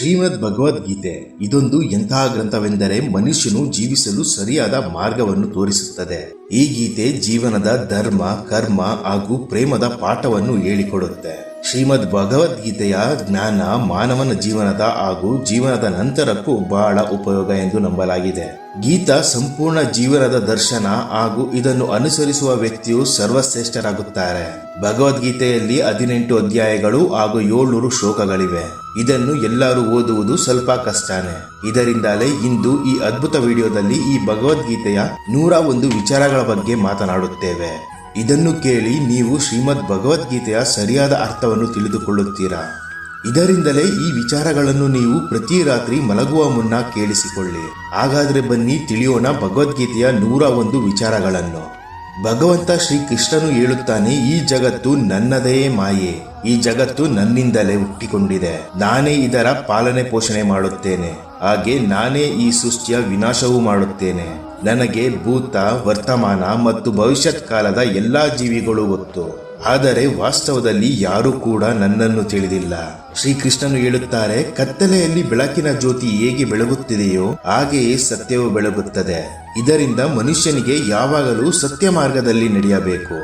ಶ್ರೀಮದ್ ಭಗವದ್ಗೀತೆ ಇದೊಂದು ಎಂತಹ ಗ್ರಂಥವೆಂದರೆ ಮನುಷ್ಯನು ಜೀವಿಸಲು ಸರಿಯಾದ ಮಾರ್ಗವನ್ನು ತೋರಿಸುತ್ತದೆ. ಈ ಗೀತೆ ಜೀವನದ ಧರ್ಮ, ಕರ್ಮ ಹಾಗೂ ಪ್ರೇಮದ ಪಾಠವನ್ನು ಹೇಳಿಕೊಡುತ್ತೆ. ಶ್ರೀಮದ್ ಭಗವದ್ಗೀತೆಯ ಜ್ಞಾನ ಮಾನವನ ಜೀವನದ ಹಾಗೂ ಜೀವನದ ನಂತರಕ್ಕೂ ಬಹಳ ಉಪಯೋಗ ಎಂದು ನಂಬಲಾಗಿದೆ. ಗೀತಾ ಸಂಪೂರ್ಣ ಜೀವನದ ದರ್ಶನ ಹಾಗೂ ಇದನ್ನು ಅನುಸರಿಸುವ ವ್ಯಕ್ತಿಯು ಸರ್ವಶ್ರೇಷ್ಠರಾಗುತ್ತಾರೆ. ಭಗವದ್ಗೀತೆಯಲ್ಲಿ ಹದಿನೆಂಟು ಅಧ್ಯಾಯಗಳು ಹಾಗೂ ಏಳ್ನೂರು ಶ್ಲೋಕಗಳಿವೆ. ಇದನ್ನು ಎಲ್ಲರೂ ಓದುವುದು ಸ್ವಲ್ಪ ಕಷ್ಟನೇ. ಇದರಿಂದಲೇ ಇಂದು ಈ ಅದ್ಭುತ ವಿಡಿಯೋದಲ್ಲಿ ಈ ಭಗವದ್ಗೀತೆಯ ನೂರ ಒಂದು ವಿಚಾರಗಳ ಬಗ್ಗೆ ಮಾತನಾಡುತ್ತೇವೆ. ಇದನ್ನು ಕೇಳಿ ನೀವು ಶ್ರೀಮದ್ ಭಗವದ್ಗೀತೆಯ ಸರಿಯಾದ ಅರ್ಥವನ್ನು ತಿಳಿದುಕೊಳ್ಳುತ್ತೀರಾ? ಇದರಿಂದಲೇ ಈ ವಿಚಾರಗಳನ್ನು ನೀವು ಪ್ರತಿ ರಾತ್ರಿ ಮಲಗುವ ಮುನ್ನ ಕೇಳಿಸಿಕೊಳ್ಳಿ. ಹಾಗಾದ್ರೆ ಬನ್ನಿ ತಿಳಿಯೋಣ ಭಗವದ್ಗೀತೆಯ ನೂರ ಒಂದು ವಿಚಾರಗಳನ್ನು. ಭಗವಂತ ಶ್ರೀ ಕೃಷ್ಣನು ಹೇಳುತ್ತಾನೆ, ಈ ಜಗತ್ತು ನನ್ನದೇ ಮಾಯೆ. ಈ ಜಗತ್ತು ನನ್ನಿಂದಲೇ ಹುಟ್ಟಿಕೊಂಡಿದೆ. ನಾನೇ ಇದರ ಪಾಲನೆ ಪೋಷಣೆ ಮಾಡುತ್ತೇನೆ. ಹಾಗೆ ನಾನೇ ಈ ಸೃಷ್ಟಿಯ ವಿನಾಶವೂ ಮಾಡುತ್ತೇನೆ. ನನಗೆ ಭೂತ, ವರ್ತಮಾನ ಮತ್ತು ಭವಿಷ್ಯತ್ ಕಾಲದ ಎಲ್ಲಾ ಜೀವಿಗಳು ಗೊತ್ತು. ಆದರೆ ವಾಸ್ತವದಲ್ಲಿ ಯಾರೂ ಕೂಡ ನನ್ನನ್ನು ತಿಳಿದಿಲ್ಲ. ಶ್ರೀಕೃಷ್ಣನು ಹೇಳುತ್ತಾರೆ, ಕತ್ತಲೆಯಲ್ಲಿ ಬೆಳಕಿನ ಜ್ಯೋತಿ ಹೇಗೆ ಬೆಳಗುತ್ತಿದೆಯೋ ಹಾಗೆಯೇ ಸತ್ಯವು ಬೆಳಗುತ್ತದೆ. ಇದರಿಂದ ಮನುಷ್ಯನಿಗೆ ಯಾವಾಗಲೂ ಸತ್ಯ ಮಾರ್ಗದಲ್ಲಿ ನಡೆಯಬೇಕು.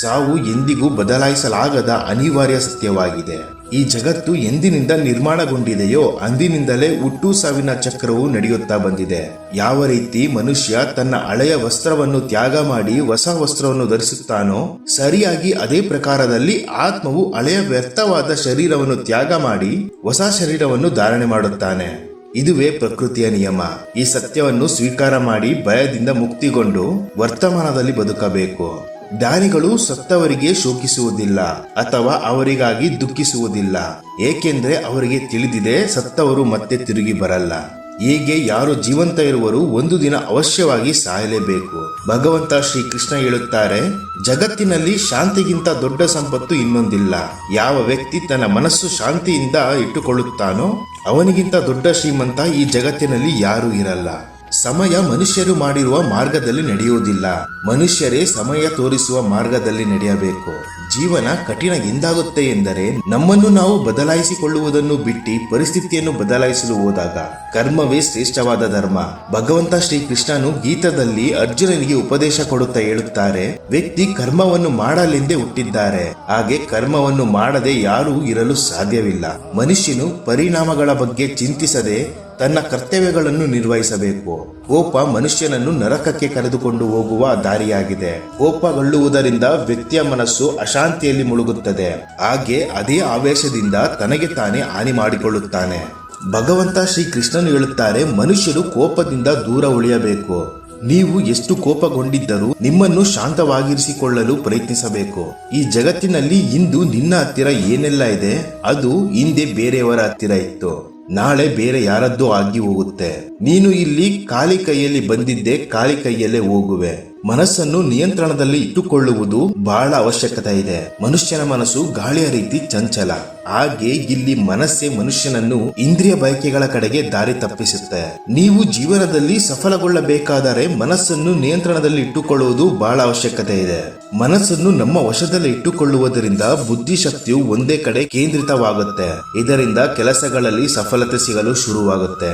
ಸಾವು ಎಂದಿಗೂ ಬದಲಾಯಿಸಲಾಗದ ಅನಿವಾರ್ಯ ಸತ್ಯವಾಗಿದೆ. ಈ ಜಗತ್ತು ಎಂದಿನಿಂದ ನಿರ್ಮಾಣಗೊಂಡಿದೆಯೋ ಅಂದಿನಿಂದಲೇ ಹುಟ್ಟು ಸಾವಿನ ಚಕ್ರವು ನಡೆಯುತ್ತಾ ಬಂದಿದೆ. ಯಾವ ರೀತಿ ಮನುಷ್ಯ ತನ್ನ ಹಳೆಯ ವಸ್ತ್ರವನ್ನು ತ್ಯಾಗ ಮಾಡಿ ಹೊಸ ವಸ್ತ್ರವನ್ನು ಧರಿಸುತ್ತಾನೋ, ಸರಿಯಾಗಿ ಅದೇ ಪ್ರಕಾರದಲ್ಲಿ ಆತ್ಮವು ಹಳೆಯ ವ್ಯರ್ಥವಾದ ಶರೀರವನ್ನು ತ್ಯಾಗ ಮಾಡಿ ಹೊಸ ಶರೀರವನ್ನು ಧಾರಣೆ ಮಾಡುತ್ತಾನೆ. ಇದುವೇ ಪ್ರಕೃತಿಯ ನಿಯಮ. ಈ ಸತ್ಯವನ್ನು ಸ್ವೀಕಾರ ಮಾಡಿ ಭಯದಿಂದ ಮುಕ್ತಿಗೊಂಡು ವರ್ತಮಾನದಲ್ಲಿ ಬದುಕಬೇಕು. ದಾನಿಗಳು ಸತ್ತವರಿಗೆ ಶೋಕಿಸುವುದಿಲ್ಲ ಅಥವಾ ಅವರಿಗಾಗಿ ದುಃಖಿಸುವುದಿಲ್ಲ. ಏಕೆಂದರೆ ಅವರಿಗೆ ತಿಳಿದಿದೆ ಸತ್ತವರು ಮತ್ತೆ ತಿರುಗಿ ಬರಲ್ಲ. ಹೀಗೆ ಯಾರು ಜೀವಂತ ಇರುವರು ಒಂದು ದಿನ ಅವಶ್ಯವಾಗಿ ಸಾಯಲೇಬೇಕು. ಭಗವಂತ ಶ್ರೀ ಕೃಷ್ಣ ಹೇಳುತ್ತಾರೆ, ಜಗತ್ತಿನಲ್ಲಿ ಶಾಂತಿಗಿಂತ ದೊಡ್ಡ ಸಂಪತ್ತು ಇನ್ನೊಂದಿಲ್ಲ. ಯಾವ ವ್ಯಕ್ತಿ ತನ್ನ ಮನಸ್ಸು ಶಾಂತಿಯಿಂದ ಇಟ್ಟುಕೊಳ್ಳುತ್ತಾನೋ, ಅವನಿಗಿಂತ ದೊಡ್ಡ ಶ್ರೀಮಂತ ಈ ಜಗತ್ತಿನಲ್ಲಿ ಯಾರೂ ಇರಲ್ಲ. ಸಮಯ ಮನುಷ್ಯರು ಮಾಡಿರುವ ಮಾರ್ಗದಲ್ಲಿ ನಡೆಯುವುದಿಲ್ಲ. ಮನುಷ್ಯರೇ ಸಮಯ ತೋರಿಸುವ ಮಾರ್ಗದಲ್ಲಿ ನಡೆಯಬೇಕು. ಜೀವನ ಕಠಿಣ ಎಂದಾಗುತ್ತೆ ಎಂದರೆ ನಮ್ಮನ್ನು ನಾವು ಬದಲಾಯಿಸಿಕೊಳ್ಳುವುದನ್ನು ಬಿಟ್ಟು ಪರಿಸ್ಥಿತಿಯನ್ನು ಬದಲಾಯಿಸಲು ಹೋದಾಗ ಕರ್ಮವೇ ಶ್ರೇಷ್ಠವಾದ ಧರ್ಮ. ಭಗವಂತ ಶ್ರೀ ಕೃಷ್ಣನು ಗೀತದಲ್ಲಿ ಅರ್ಜುನನಿಗೆ ಉಪದೇಶ ಕೊಡುತ್ತಾ ಹೇಳುತ್ತಾರೆ, ವ್ಯಕ್ತಿ ಕರ್ಮವನ್ನು ಮಾಡಲೆಂದೇ ಹುಟ್ಟಿದ್ದಾರೆ. ಹಾಗೆ ಕರ್ಮವನ್ನು ಮಾಡದೆ ಯಾರೂ ಇರಲು ಸಾಧ್ಯವಿಲ್ಲ. ಮನುಷ್ಯನು ಪರಿಣಾಮಗಳ ಬಗ್ಗೆ ಚಿಂತಿಸದೆ ತನ್ನ ಕರ್ತವ್ಯಗಳನ್ನು ನಿರ್ವಹಿಸಬೇಕು. ಕೋಪ ಮನುಷ್ಯನನ್ನು ನರಕಕ್ಕೆ ಕರೆದುಕೊಂಡು ಹೋಗುವ ದಾರಿಯಾಗಿದೆ. ಕೋಪಗೊಳ್ಳುವುದರಿಂದ ವ್ಯಕ್ತಿಯ ಮನಸ್ಸು ಅಶಾಂತಿಯಲ್ಲಿ ಮುಳುಗುತ್ತದೆ. ಹಾಗೆ ಅದೇ ಆವೇಶದಿಂದ ತನಗೆ ತಾನೇ ಹಾನಿ ಮಾಡಿಕೊಳ್ಳುತ್ತಾನೆ. ಭಗವಂತ ಶ್ರೀ ಕೃಷ್ಣನು ಹೇಳುತ್ತಾರೆ, ಮನುಷ್ಯರು ಕೋಪದಿಂದ ದೂರ ಉಳಿಯಬೇಕು. ನೀವು ಎಷ್ಟು ಕೋಪಗೊಂಡಿದ್ದರೂ ನಿಮ್ಮನ್ನು ಶಾಂತವಾಗಿರಿಸಿಕೊಳ್ಳಲು ಪ್ರಯತ್ನಿಸಬೇಕು. ಈ ಜಗತ್ತಿನಲ್ಲಿ ಇಂದು ನಿನ್ನ ಹತ್ತಿರ ಏನೆಲ್ಲ ಇದೆ? ಅದು ಹಿಂದೆ ಬೇರೆಯವರ ಹತ್ತಿರ ಇತ್ತು. ನಾಳೆ ಬೇರೆ ಯಾರದ್ದೋ ಆಗಿ ಹೋಗುತ್ತೆ. ನೀನು ಇಲ್ಲಿ ಖಾಲಿ ಕೈಯಲ್ಲಿ ಬಂದಿದ್ದೆ ಖಾಲಿ ಕೈಯಲ್ಲೇ ಹೋಗುವೆ. ಮನಸ್ಸನ್ನು ನಿಯಂತ್ರಣದಲ್ಲಿ ಇಟ್ಟುಕೊಳ್ಳುವುದು ಬಹಳ ಅವಶ್ಯಕತೆ ಇದೆ ಮನುಷ್ಯನ ಮನಸ್ಸು ಗಾಳಿಯ ರೀತಿ ಚಂಚಲ. ಹಾಗೆ ಇಲ್ಲಿ ಮನಸ್ಸೇ ಮನುಷ್ಯನನ್ನು ಇಂದ್ರಿಯ ಬಯಕೆಗಳ ಕಡೆಗೆ ದಾರಿ ತಪ್ಪಿಸುತ್ತೆ. ನೀವು ಜೀವನದಲ್ಲಿ ಸಫಲಗೊಳ್ಳಬೇಕಾದರೆ ಮನಸ್ಸನ್ನು ನಿಯಂತ್ರಣದಲ್ಲಿ ಇಟ್ಟುಕೊಳ್ಳುವುದು ಬಹಳ ಅವಶ್ಯಕತೆ ಇದೆ ಮನಸ್ಸನ್ನು ನಮ್ಮ ವಶದಲ್ಲಿ ಇಟ್ಟುಕೊಳ್ಳುವುದರಿಂದ ಬುದ್ಧಿಶಕ್ತಿಯು ಒಂದೇ ಕಡೆ ಕೇಂದ್ರಿತವಾಗುತ್ತೆ. ಇದರಿಂದ ಕೆಲಸಗಳಲ್ಲಿ ಸಫಲತೆ ಸಿಗಲು ಶುರುವಾಗುತ್ತೆ.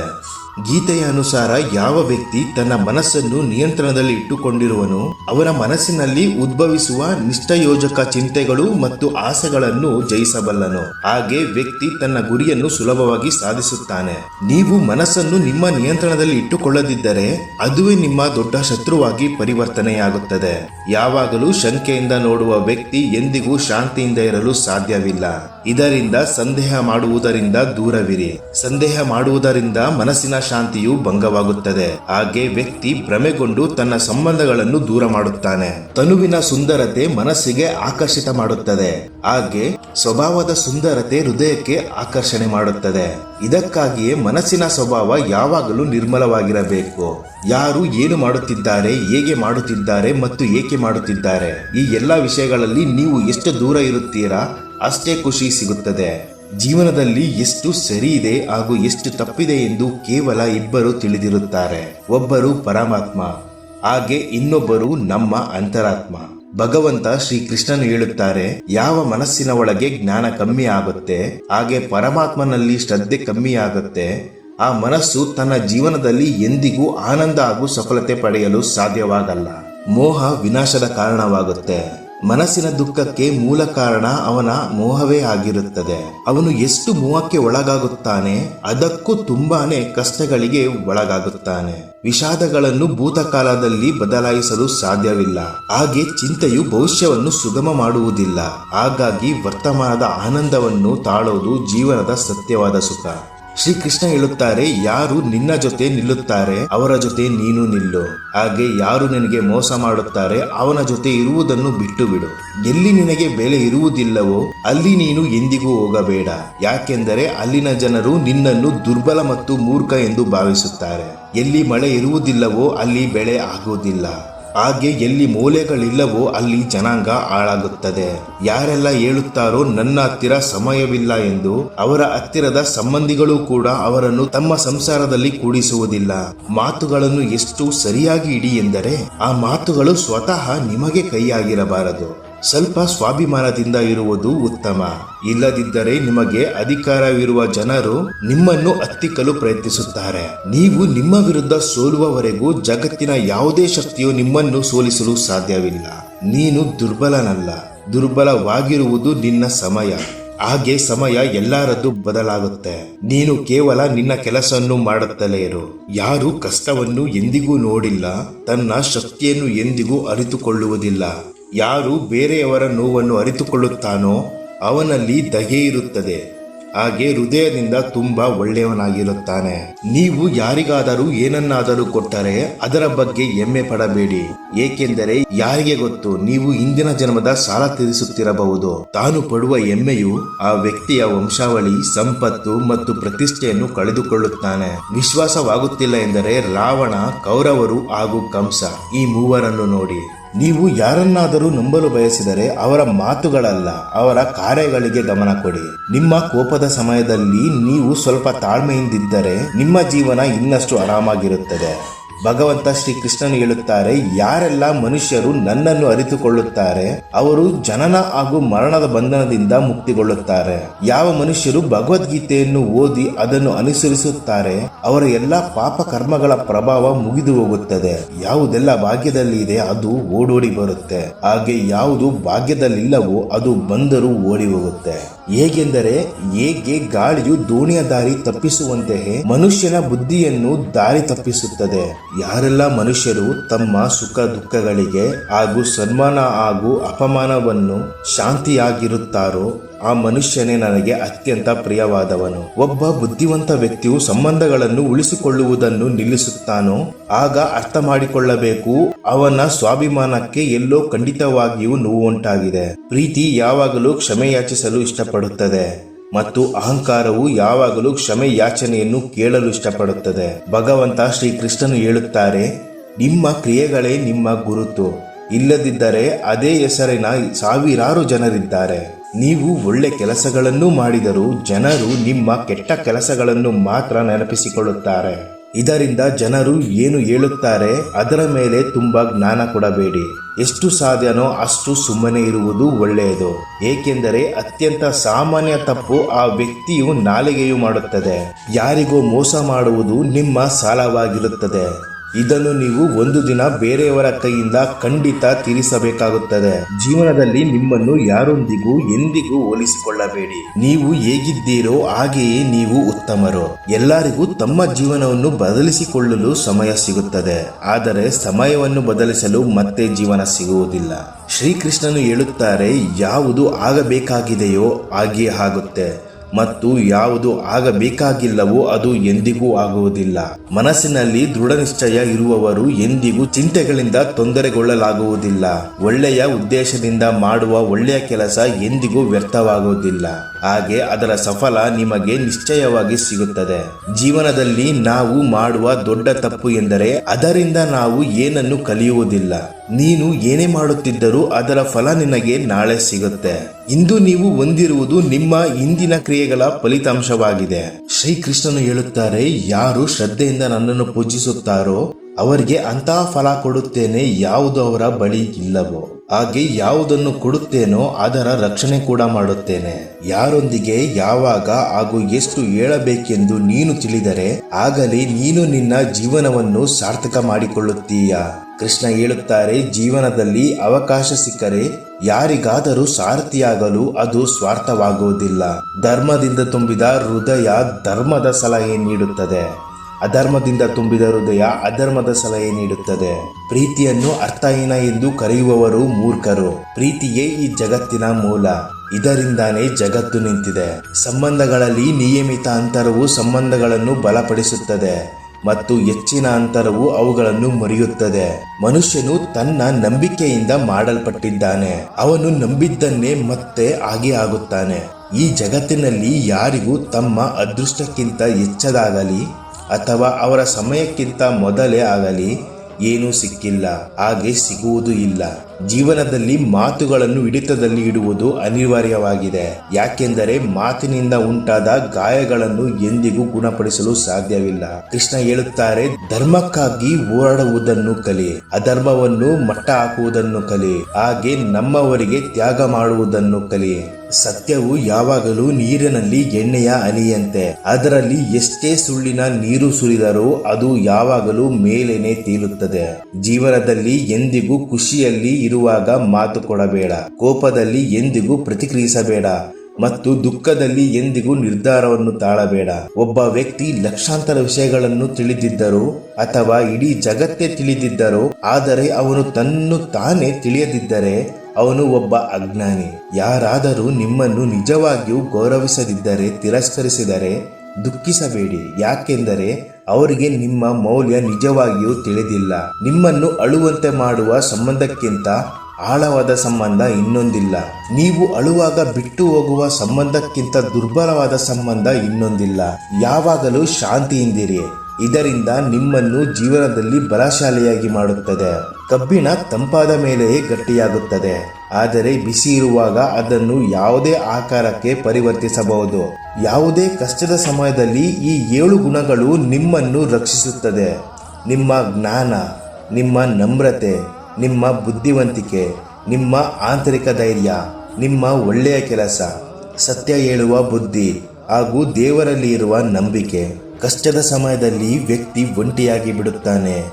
ಗೀತೆಯ ಅನುಸಾರ ಯಾವ ವ್ಯಕ್ತಿ ತನ್ನ ಮನಸ್ಸನ್ನು ನಿಯಂತ್ರಣದಲ್ಲಿ ಇಟ್ಟುಕೊಂಡಿರುವನು, ಅವನ ಮನಸ್ಸಿನಲ್ಲಿ ಉದ್ಭವಿಸುವ ನಿಷ್ಠಯೋಜಕ ಚಿಂತೆಗಳು ಮತ್ತು ಆಸೆಗಳನ್ನು ಜಯಿಸಬಲ್ಲನು, ಹಾಗೆ ವ್ಯಕ್ತಿ ತನ್ನ ಗುರಿಯನ್ನು ಸುಲಭವಾಗಿ ಸಾಧಿಸುತ್ತಾನೆ. ನೀವು ಮನಸ್ಸನ್ನು ನಿಮ್ಮ ನಿಯಂತ್ರಣದಲ್ಲಿ ಇಟ್ಟುಕೊಳ್ಳದಿದ್ದರೆ, ಅದುವೇ ನಿಮ್ಮ ದೊಡ್ಡ ಶತ್ರುವಾಗಿ ಪರಿವರ್ತನೆಯಾಗುತ್ತದೆ. ಯಾವಾಗಲೂ ಶಂಕೆಯಿಂದ ನೋಡುವ ವ್ಯಕ್ತಿ ಎಂದಿಗೂ ಶಾಂತಿಯಿಂದ ಇರಲು ಸಾಧ್ಯವಿಲ್ಲ. ಇದರಿಂದ ಸಂದೇಹ ಮಾಡುವುದರಿಂದ ದೂರವಿರಿ. ಸಂದೇಹ ಮಾಡುವುದರಿಂದ ಮನಸ್ಸಿನ ಶಾಂತಿಯು ಭಂಗವಾಗುತ್ತದೆ. ಹಾಗೆ ವ್ಯಕ್ತಿ ಭ್ರಮೆಗೊಂಡು ತನ್ನ ಸಂಬಂಧಗಳನ್ನು ದೂರ ಮಾಡುತ್ತಾನೆ. ತನುವಿನ ಸುಂದರತೆ ಮನಸ್ಸಿಗೆ ಆಕರ್ಷಿತ ಮಾಡುತ್ತದೆ. ಹಾಗೆ ಸ್ವಭಾವದ ಸುಂದರತೆ ಹೃದಯಕ್ಕೆ ಆಕರ್ಷಣೆ ಮಾಡುತ್ತದೆ. ಇದಕ್ಕಾಗಿಯೇ ಮನಸ್ಸಿನ ಸ್ವಭಾವ ಯಾವಾಗಲೂ ನಿರ್ಮಲವಾಗಿರಬೇಕು. ಯಾರು ಏನು ಮಾಡುತ್ತಿದ್ದಾರೆ, ಹೇಗೆ ಮಾಡುತ್ತಿದ್ದಾರೆ ಮತ್ತು ಏಕೆ ಮಾಡುತ್ತಿದ್ದಾರೆ, ಈ ಎಲ್ಲ ವಿಷಯಗಳಲ್ಲಿ ನೀವು ಎಷ್ಟು ದೂರ ಇರುತ್ತೀರಾ? ಅಷ್ಟೇ ಖುಷಿ ಸಿಗುತ್ತದೆ. ಜೀವನದಲ್ಲಿ ಎಷ್ಟು ಸರಿ ಇದೆ ಹಾಗೂ ಎಷ್ಟು ತಪ್ಪಿದೆ ಎಂದು ಕೇವಲ ಇಬ್ಬರು ತಿಳಿದಿರುತ್ತಾರೆ. ಒಬ್ಬರು ಪರಮಾತ್ಮ, ಹಾಗೆ ಇನ್ನೊಬ್ಬರು ನಮ್ಮ ಅಂತರಾತ್ಮ. ಭಗವಂತ ಶ್ರೀಕೃಷ್ಣನು ಹೇಳುತ್ತಾರೆ, ಯಾವ ಮನಸ್ಸಿನ ಒಳಗೆ ಜ್ಞಾನ ಕಮ್ಮಿ ಆಗುತ್ತೆ, ಹಾಗೆ ಪರಮಾತ್ಮನಲ್ಲಿ ಶ್ರದ್ಧೆ ಕಮ್ಮಿ ಆಗುತ್ತೆ, ಆ ಮನಸ್ಸು ತನ್ನ ಜೀವನದಲ್ಲಿ ಎಂದಿಗೂ ಆನಂದ ಹಾಗೂ ಸಫಲತೆ ಪಡೆಯಲು ಸಾಧ್ಯವಾಗಲ್ಲ. ಮೋಹ ವಿನಾಶದ ಕಾರಣವಾಗುತ್ತೆ. ಮನಸ್ಸಿನ ದುಃಖಕ್ಕೆ ಮೂಲ ಕಾರಣ ಅವನ ಮೋಹವೇ ಆಗಿರುತ್ತದೆ. ಅವನು ಎಷ್ಟು ಮೋಹಕ್ಕೆ ಒಳಗಾಗುತ್ತಾನೆ, ಅದಕ್ಕೂ ತುಂಬಾನೇ ಕಷ್ಟಗಳಿಗೆ ಒಳಗಾಗುತ್ತಾನೆ. ವಿಷಾದಗಳನ್ನು ಭೂತಕಾಲದಲ್ಲಿ ಬದಲಾಯಿಸಲು ಸಾಧ್ಯವಿಲ್ಲ. ಹಾಗೆ ಚಿಂತೆಯು ಭವಿಷ್ಯವನ್ನು ಸುಗಮ ಮಾಡುವುದಿಲ್ಲ. ಹಾಗಾಗಿ ವರ್ತಮಾನದ ಆನಂದವನ್ನು ತಾಳೋದು ಜೀವನದ ಸತ್ಯವಾದ ಸುಖ. ಶ್ರೀಕೃಷ್ಣ ಹೇಳುತ್ತಾರೆ, ಯಾರು ನಿನ್ನ ಜೊತೆ ನಿಲ್ಲುತ್ತಾರೆ, ಅವರ ಜೊತೆ ನೀನು ನಿಲ್ಲು. ಹಾಗೆ ಯಾರು ನಿನಗೆ ಮೋಸ ಮಾಡುತ್ತಾರೆ, ಅವನ ಜೊತೆ ಇರುವುದನ್ನು ಬಿಟ್ಟು ಬಿಡು ಎಲ್ಲಿ ನಿನಗೆ ಬೆಲೆ ಇರುವುದಿಲ್ಲವೋ, ಅಲ್ಲಿ ನೀನು ಎಂದಿಗೂ ಹೋಗಬೇಡ. ಯಾಕೆಂದರೆ ಅಲ್ಲಿನ ಜನರು ನಿನ್ನನ್ನು ದುರ್ಬಲ ಮತ್ತು ಮೂರ್ಖ ಎಂದು ಭಾವಿಸುತ್ತಾರೆ. ಎಲ್ಲಿ ಮಳೆ ಇರುವುದಿಲ್ಲವೋ, ಅಲ್ಲಿ ಬೆಳೆ ಆಗುವುದಿಲ್ಲ. ಹಾಗೆ ಎಲ್ಲಿ ಮೂಲೆಗಳಿಲ್ಲವೋ ಅಲ್ಲಿ ಜನಾಂಗ ಹಾಳಾಗುತ್ತದೆ. ಯಾರೆಲ್ಲ ಹೇಳುತ್ತಾರೋ ನನ್ನ ಹತ್ತಿರ ಸಮಯವಿಲ್ಲ ಎಂದು ಅವರ ಹತ್ತಿರದ ಸಂಬಂಧಿಗಳು ಕೂಡ ಅವರನ್ನು ತಮ್ಮ ಸಂಸಾರದಲ್ಲಿ ಕೂಡಿಸುವುದಿಲ್ಲ. ಮಾತುಗಳನ್ನು ಎಷ್ಟು ಸರಿಯಾಗಿ ಇಡಿ ಎಂದರೆ ಆ ಮಾತುಗಳು ಸ್ವತಃ ನಿಮಗೆ ಕೈಯಾಗಿರಬಾರದು. ಸ್ವಲ್ಪ ಸ್ವಾಭಿಮಾನದಿಂದ ಇರುವುದು ಉತ್ತಮ. ಇಲ್ಲದಿದ್ದರೆ ನಿಮಗೆ ಅಧಿಕಾರವಿರುವ ಜನರು ನಿಮ್ಮನ್ನು ಹತ್ತಿಕ್ಕಲು ಪ್ರಯತ್ನಿಸುತ್ತಾರೆ. ನೀವು ನಿಮ್ಮ ವಿರುದ್ಧ ಸೋಲುವವರೆಗೂ ಜಗತ್ತಿನ ಯಾವುದೇ ಶಕ್ತಿಯು ನಿಮ್ಮನ್ನು ಸೋಲಿಸಲು ಸಾಧ್ಯವಿಲ್ಲ. ನೀನು ದುರ್ಬಲನಲ್ಲ. ದುರ್ಬಲವಾಗಿರುವುದು ನಿನ್ನ ಸಮಯ. ಹಾಗೆ ಸಮಯ ಎಲ್ಲರದ್ದು ಬದಲಾಗುತ್ತೆ. ನೀನು ಕೇವಲ ನಿನ್ನ ಕೆಲಸವನ್ನು ಮಾಡುತ್ತಲೇ ಇರು. ಯಾರು ಕಷ್ಟವನ್ನು ಎಂದಿಗೂ ನೋಡಿಲ್ಲ. ತನ್ನ ಶಕ್ತಿಯನ್ನು ಎಂದಿಗೂ ಅರಿತುಕೊಳ್ಳುವುದಿಲ್ಲ. ಯಾರು ಬೇರೆಯವರ ನೋವನ್ನು ಅರಿತುಕೊಳ್ಳುತ್ತಾನೋ ಅವನಲ್ಲಿ ದಗೆ ಇರುತ್ತದೆ. ಹಾಗೆ ಹೃದಯದಿಂದ ತುಂಬಾ ಒಳ್ಳೆಯವನಾಗಿರುತ್ತಾನೆ. ನೀವು ಯಾರಿಗಾದರೂ ಏನನ್ನಾದರೂ ಕೊಟ್ಟರೆ ಅದರ ಬಗ್ಗೆ ಹೆಮ್ಮೆ ಪಡಬೇಡಿ. ಏಕೆಂದರೆ ಯಾರಿಗೆ ಗೊತ್ತು, ನೀವು ಇಂದಿನ ಜನ್ಮದ ಸಾಲ ತೀರಿಸುತ್ತಿರಬಹುದು. ತಾನು ಪಡುವ ಹೆಮ್ಮೆಯು ಆ ವ್ಯಕ್ತಿಯ ವಂಶಾವಳಿ, ಸಂಪತ್ತು ಮತ್ತು ಪ್ರತಿಷ್ಠೆಯನ್ನು ಕಳೆದುಕೊಳ್ಳುತ್ತಾನೆ. ವಿಶ್ವಾಸವಾಗುತ್ತಿಲ್ಲ ಎಂದರೆ ರಾವಣ, ಕೌರವರು ಹಾಗೂ ಕಂಸ ಈ ಮೂವರನ್ನು ನೋಡಿ. ನೀವು ಯಾರನ್ನಾದರೂ ನಂಬಲು ಬಯಸಿದರೆ ಅವರ ಮಾತುಗಳಲ್ಲ, ಅವರ ಕಾರ್ಯಗಳಿಗೆ ಗಮನ ಕೊಡಿ. ನಿಮ್ಮ ಕೋಪದ ಸಮಯದಲ್ಲಿ ನೀವು ಸ್ವಲ್ಪ ತಾಳ್ಮೆಯಿಂದಿದ್ದರೆ ನಿಮ್ಮ ಜೀವನ ಇನ್ನಷ್ಟು ಆರಾಮಾಗಿರುತ್ತದೆ. ಭಗವಂತ ಶ್ರೀಕೃಷ್ಣನು ಹೇಳುತ್ತಾರೆ, ಯಾರೆಲ್ಲ ಮನುಷ್ಯರು ನನ್ನನ್ನು ಅರಿತುಕೊಳ್ಳುತ್ತಾರೆ, ಅವರು ಜನನ ಹಾಗೂ ಮರಣದ ಬಂಧನದಿಂದ ಮುಕ್ತಿಗೊಳ್ಳುತ್ತಾರೆ. ಯಾವ ಮನುಷ್ಯರು ಭಗವದ್ಗೀತೆಯನ್ನು ಓದಿ ಅದನ್ನು ಅನುಸರಿಸುತ್ತಾರೆ, ಅವರ ಎಲ್ಲಾ ಪಾಪ ಕರ್ಮಗಳ ಪ್ರಭಾವ ಮುಗಿದು ಹೋಗುತ್ತದೆ. ಯಾವುದೆಲ್ಲ ಭಾಗ್ಯದಲ್ಲಿ ಇದೆ, ಅದು ಓಡೋಡಿ ಬರುತ್ತೆ. ಹಾಗೆ ಯಾವುದು ಭಾಗ್ಯದಲ್ಲಿಲ್ಲವೋ, ಅದು ಬಂದರೂ ಓಡಿ ಹೋಗುತ್ತೆ. ಹೇಗೆಂದರೆ, ಹೇಗೆ ಗಾಳಿಯು ದೋಣಿಯ ದಾರಿ ತಪ್ಪಿಸುವಂತೆಯೇ ಮನುಷ್ಯನ ಬುದ್ಧಿಯನ್ನು ದಾರಿ ತಪ್ಪಿಸುತ್ತದೆ. ಯಾರೆಲ್ಲ ಮನುಷ್ಯರು ತಮ್ಮ ಸುಖ ದುಃಖಗಳಿಗೆ ಹಾಗೂ ಸನ್ಮಾನ ಹಾಗೂ ಅಪಮಾನವನ್ನು ಶಾಂತಿಯಾಗಿರುತ್ತಾರೋ ಆ ಮನುಷ್ಯನೇ ನನಗೆ ಅತ್ಯಂತ ಪ್ರಿಯವಾದವನು. ಒಬ್ಬ ಬುದ್ಧಿವಂತ ವ್ಯಕ್ತಿಯು ಸಂಬಂಧಗಳನ್ನು ಉಳಿಸಿಕೊಳ್ಳುವುದನ್ನು ನಿಲ್ಲಿಸುತ್ತಾನೋ, ಆಗ ಅರ್ಥ ಮಾಡಿಕೊಳ್ಳಬೇಕು ಅವನ ಸ್ವಾಭಿಮಾನಕ್ಕೆ ಎಲ್ಲೋ ಖಂಡಿತವಾಗಿಯೂ ನೋವು ಉಂಟಾಗಿದೆ ಪ್ರೀತಿ ಯಾವಾಗಲೂ ಕ್ಷಮೆ ಯಾಚಿಸಲು ಇಷ್ಟಪಡುತ್ತದೆ, ಮತ್ತು ಅಹಂಕಾರವು ಯಾವಾಗಲೂ ಕ್ಷಮೆ ಯಾಚನೆಯನ್ನು ಕೇಳಲು ಇಷ್ಟಪಡುತ್ತದೆ. ಭಗವಂತ ಶ್ರೀಕೃಷ್ಣನು ಹೇಳುತ್ತಾರೆ, ನಿಮ್ಮ ಕ್ರಿಯೆಗಳೇ ನಿಮ್ಮ ಗುರುತು. ಇಲ್ಲದಿದ್ದರೆ ಅದೇ ಹೆಸರಿನ ಸಾವಿರಾರು ಜನರಿದ್ದಾರೆ. ನೀವು ಒಳ್ಳೆ ಕೆಲಸಗಳನ್ನು ಮಾಡಿದರೂ ಜನರು ನಿಮ್ಮ ಕೆಟ್ಟ ಕೆಲಸಗಳನ್ನು ಮಾತ್ರ ನೆನಪಿಸಿಕೊಳ್ಳುತ್ತಾರೆ. ಇದರಿಂದ ಜನರು ಏನು ಹೇಳುತ್ತಾರೆ ಅದರ ಮೇಲೆ ತುಂಬಾ ಜ್ಞಾನ ಕೊಡಬೇಡಿ. ಎಷ್ಟು ಸಾಧ್ಯನೋ ಅಷ್ಟು ಸುಮ್ಮನೆ ಇರುವುದು ಒಳ್ಳೆಯದು. ಏಕೆಂದರೆ ಅತ್ಯಂತ ಸಾಮಾನ್ಯ ತಪ್ಪು ಆ ವ್ಯಕ್ತಿಯು ನಾಲಿಗೆಯು ಮಾಡುತ್ತದೆ. ಯಾರಿಗೂ ಮೋಸ ಮಾಡುವುದು ನಿಮ್ಮ ಸಾಲವಾಗಿರುತ್ತದೆ. ಇದನ್ನು ನೀವು ಒಂದು ದಿನ ಬೇರೆಯವರ ಕೈಯಿಂದ ಖಂಡಿತ ತೀರಿಸಬೇಕಾಗುತ್ತದೆ. ಜೀವನದಲ್ಲಿ ನಿಮ್ಮನ್ನು ಯಾರೊಂದಿಗೂ ಎಂದಿಗೂ ಹೋಲಿಸಿಕೊಳ್ಳಬೇಡಿ. ನೀವು ಹೇಗಿದ್ದೀರೋ ಹಾಗೆಯೇ ನೀವು ಉತ್ತಮರು. ಎಲ್ಲರಿಗೂ ತಮ್ಮ ಜೀವನವನ್ನು ಬದಲಿಸಿಕೊಳ್ಳಲು ಸಮಯ ಸಿಗುತ್ತದೆ. ಆದರೆ ಸಮಯವನ್ನು ಬದಲಿಸಲು ಮತ್ತೆ ಜೀವನ ಸಿಗುವುದಿಲ್ಲ. ಶ್ರೀಕೃಷ್ಣನು ಹೇಳುತ್ತಾರೆ, ಯಾವುದು ಆಗಬೇಕಾಗಿದೆಯೋ ಹಾಗೆಯೇ ಆಗುತ್ತೆ. ಮತ್ತು ಯಾವುದು ಆಗಬೇಕಾಗಿಲ್ಲವೋ ಅದು ಎಂದಿಗೂ ಆಗುವುದಿಲ್ಲ. ಮನಸ್ಸಿನಲ್ಲಿ ದೃಢ ನಿಶ್ಚಯ ಇರುವವರು ಎಂದಿಗೂ ಚಿಂತೆಗಳಿಂದ ತೊಂದರೆಗೊಳ್ಳಲಾಗುವುದಿಲ್ಲ. ಒಳ್ಳೆಯ ಉದ್ದೇಶದಿಂದ ಮಾಡುವ ಒಳ್ಳೆಯ ಕೆಲಸ ಎಂದಿಗೂ ವ್ಯರ್ಥವಾಗುವುದಿಲ್ಲ. ಹಾಗೆ ಅದರ ಸಫಲ ನಿಮಗೆ ನಿಶ್ಚಯವಾಗಿ ಸಿಗುತ್ತದೆ. ಜೀವನದಲ್ಲಿ ನಾವು ಮಾಡುವ ದೊಡ್ಡ ತಪ್ಪು ಎಂದರೆ ಅದರಿಂದ ನಾವು ಏನನ್ನು ಕಲಿಯುವುದಿಲ್ಲ. ನೀನು ಏನೇ ಮಾಡುತ್ತಿದ್ದರೂ ಅದರ ಫಲ ನಿನಗೆ ನಾಳೆ ಸಿಗುತ್ತೆ. ಇಂದು ನೀವು ಹೊಂದಿರುವುದು ನಿಮ್ಮ ಇಂದಿನ ಕ್ರಿಯೆಗಳ ಫಲಿತಾಂಶವಾಗಿದೆ. ಶ್ರೀಕೃಷ್ಣನು ಹೇಳುತ್ತಾರೆ, ಯಾರು ಶ್ರದ್ಧೆಯಿಂದ ನನ್ನನ್ನು ಪೂಜಿಸುತ್ತಾರೋ ಅವರಿಗೆ ಅಂತಹ ಫಲ ಕೊಡುತ್ತೇನೆ, ಯಾವುದು ಅವರ ಬಳಿ ಇಲ್ಲವೋ. ಹಾಗೆ ಯಾವುದನ್ನು ಕೊಡುತ್ತೇನೋ ಅದರ ರಕ್ಷಣೆ ಕೂಡ ಮಾಡುತ್ತೇನೆ. ಯಾರೊಂದಿಗೆ ಯಾವಾಗ ಹಾಗೂ ಎಷ್ಟು ಹೇಳಬೇಕೆಂದು ನೀನು ತಿಳಿದರೆ ಆಗಲೇ ನೀನು ನಿನ್ನ ಜೀವನವನ್ನು ಸಾರ್ಥಕ ಮಾಡಿಕೊಳ್ಳುತ್ತೀಯ? ಕೃಷ್ಣ ಹೇಳುತ್ತಾರೆ, ಜೀವನದಲ್ಲಿ ಅವಕಾಶ ಸಿಕ್ಕರೆ ಯಾರಿಗಾದರೂ ಸಾರಥಿಯಾಗಲು ಅದು ಸ್ವಾರ್ಥವಾಗುವುದಿಲ್ಲ. ಧರ್ಮದಿಂದ ತುಂಬಿದ ಹೃದಯ ಧರ್ಮದ ಸಲಹೆ ನೀಡುತ್ತದೆ. ಅಧರ್ಮದಿಂದ ತುಂಬಿದ ಹೃದಯ ಅಧರ್ಮದ ಸಲಹೆ ನೀಡುತ್ತದೆ. ಪ್ರೀತಿಯನ್ನು ಅರ್ಥಹೀನ ಎಂದು ಕರೆಯುವವರು ಮೂರ್ಖರು. ಪ್ರೀತಿಯೇ ಈ ಜಗತ್ತಿನ ಮೂಲ. ಇದರಿಂದಾನೇ ಜಗತ್ತು ನಿಂತಿದೆ. ಸಂಬಂಧಗಳಲ್ಲಿ ನಿಯಮಿತ ಅಂತರವು ಸಂಬಂಧಗಳನ್ನು ಬಲಪಡಿಸುತ್ತದೆ ಮತ್ತು ಹೆಚ್ಚಿನ ಅಂತರವು ಅವುಗಳನ್ನು ಮುರಿಯುತ್ತದೆ. ಮನುಷ್ಯನು ತನ್ನ ನಂಬಿಕೆಯಿಂದ ಮಾಡಲ್ಪಟ್ಟಿದ್ದಾನೆ. ಅವನು ನಂಬಿದ್ದನ್ನೇ ಮತ್ತೆ ಆಗಿ ಆಗುತ್ತಾನೆ. ಈ ಜಗತ್ತಿನಲ್ಲಿ ಯಾರಿಗೂ ತಮ್ಮ ಅದೃಷ್ಟಕ್ಕಿಂತ ಹೆಚ್ಚದಾಗಲಿ ಅಥವಾ ಅವರ ಸಮಯಕ್ಕಿಂತ ಮೊದಲೇ ಆಗಲಿ ಏನೂ ಸಿಕ್ಕಿಲ್ಲ, ಹಾಗೆ ಸಿಗುವುದು ಇಲ್ಲ. ಜೀವನದಲ್ಲಿ ಮಾತುಗಳನ್ನು ಹಿಡಿತದಲ್ಲಿ ಇಡುವುದು ಅನಿವಾರ್ಯವಾಗಿದೆ. ಯಾಕೆಂದರೆ ಮಾತಿನಿಂದ ಉಂಟಾದ ಗಾಯಗಳನ್ನು ಎಂದಿಗೂ ಗುಣಪಡಿಸಲು ಸಾಧ್ಯವಿಲ್ಲ. ಕೃಷ್ಣ ಹೇಳುತ್ತಾರೆ, ಧರ್ಮಕ್ಕಾಗಿ ಹೋರಾಡುವುದನ್ನು ಕಲಿ, ಅಧರ್ಮವನ್ನು ಮಟ್ಟ ಹಾಕುವುದನ್ನು ಕಲಿ, ಹಾಗೆ ನಮ್ಮವರಿಗೆ ತ್ಯಾಗ ಮಾಡುವುದನ್ನು ಕಲಿ. ಸತ್ಯವು ಯಾವಾಗಲೂ ನೀರಿನಲ್ಲಿ ಎಣ್ಣೆಯ ಅಲಿಯಂತೆ. ಅದರಲ್ಲಿ ಎಷ್ಟೇ ಸುಳ್ಳಿನ ನೀರು ಸುರಿದರೂ ಅದು ಯಾವಾಗಲೂ ಮೇಲೇನೆ ತೇಲುತ್ತದೆ. ಜೀವನದಲ್ಲಿ ಎಂದಿಗೂ ಖುಷಿಯಲ್ಲಿ ಇರುವಾಗ ಮಾತು ಕೊಡಬೇಡ. ಕೋಪದಲ್ಲಿ ಎಂದಿಗೂ ಪ್ರತಿಕ್ರಿಯಿಸಬೇಡ. ಮತ್ತು ದುಃಖದಲ್ಲಿ ಎಂದಿಗೂ ನಿರ್ಧಾರವನ್ನು ತಾಳಬೇಡ. ಒಬ್ಬ ವ್ಯಕ್ತಿ ಲಕ್ಷಾಂತರ ವಿಷಯಗಳನ್ನು ತಿಳಿದಿದ್ದರು ಅಥವಾ ಇಡೀ ಜಗತ್ತೇ ತಿಳಿದಿದ್ದರು, ಆದರೆ ಅವನು ತನ್ನು ತಾನೇ ತಿಳಿಯದಿದ್ದರೆ ಅವನು ಒಬ್ಬ ಅಜ್ಞಾನಿ. ಯಾರಾದರೂ ನಿಮ್ಮನ್ನು ನಿಜವಾಗಿಯೂ ಗೌರವಿಸದಿದ್ದರೆ, ತಿರಸ್ಕರಿಸಿದರೆ ದುಃಖಿಸಬೇಡಿ. ಯಾಕೆಂದರೆ ಅವರಿಗೆ ನಿಮ್ಮ ಮೌಲ್ಯ ನಿಜವಾಗಿಯೂ ತಿಳಿದಿಲ್ಲ. ನಿಮ್ಮನ್ನು ಅಳುವಂತೆ ಮಾಡುವ ಸಂಬಂಧಕ್ಕಿಂತ ಆಳವಾದ ಸಂಬಂಧ ಇನ್ನೊಂದಿಲ್ಲ. ನೀವು ಅಳುವಾಗ ಬಿಟ್ಟು ಹೋಗುವ ಸಂಬಂಧಕ್ಕಿಂತ ದುರ್ಬಲವಾದ ಸಂಬಂಧ ಇನ್ನೊಂದಿಲ್ಲ. ಯಾವಾಗಲೂ ಶಾಂತಿಯಿಂದಿರಿ. ಇದರಿಂದ ನಿಮ್ಮನ್ನು ಜೀವನದಲ್ಲಿ ಬಲಶಾಲಿಯಾಗಿ ಮಾಡುತ್ತದೆ. ಕಬ್ಬಿಣ ತಂಪಾದ ಮೇಲೆಯೇ ಗಟ್ಟಿಯಾಗುತ್ತದೆ. ಆದರೆ ಬಿಸಿ ಇರುವಾಗ ಅದನ್ನು ಯಾವುದೇ ಆಕಾರಕ್ಕೆ ಪರಿವರ್ತಿಸಬಹುದು. ಯಾವುದೇ ಕಷ್ಟದ ಸಮಯದಲ್ಲಿ ಈ ಏಳು ಗುಣಗಳು ನಿಮ್ಮನ್ನು ರಕ್ಷಿಸುತ್ತದೆ. ನಿಮ್ಮ ಜ್ಞಾನ, ನಿಮ್ಮ ನಮ್ರತೆ, ನಿಮ್ಮ ಬುದ್ಧಿವಂತಿಕೆ, ನಿಮ್ಮ ಆಂತರಿಕ ಧೈರ್ಯ, ನಿಮ್ಮ ಒಳ್ಳೆಯ ಕೆಲಸ, ಸತ್ಯ ಹೇಳುವ ಬುದ್ಧಿ ಹಾಗೂ ದೇವರಲ್ಲಿ ಇರುವ ನಂಬಿಕೆ. ಕಷ್ಟದ ಸಮಯದಲ್ಲಿ ವ್ಯಕ್ತಿ ಒಂಟಿಯಾಗಿ ಬಿಡುತ್ತಾನೆ.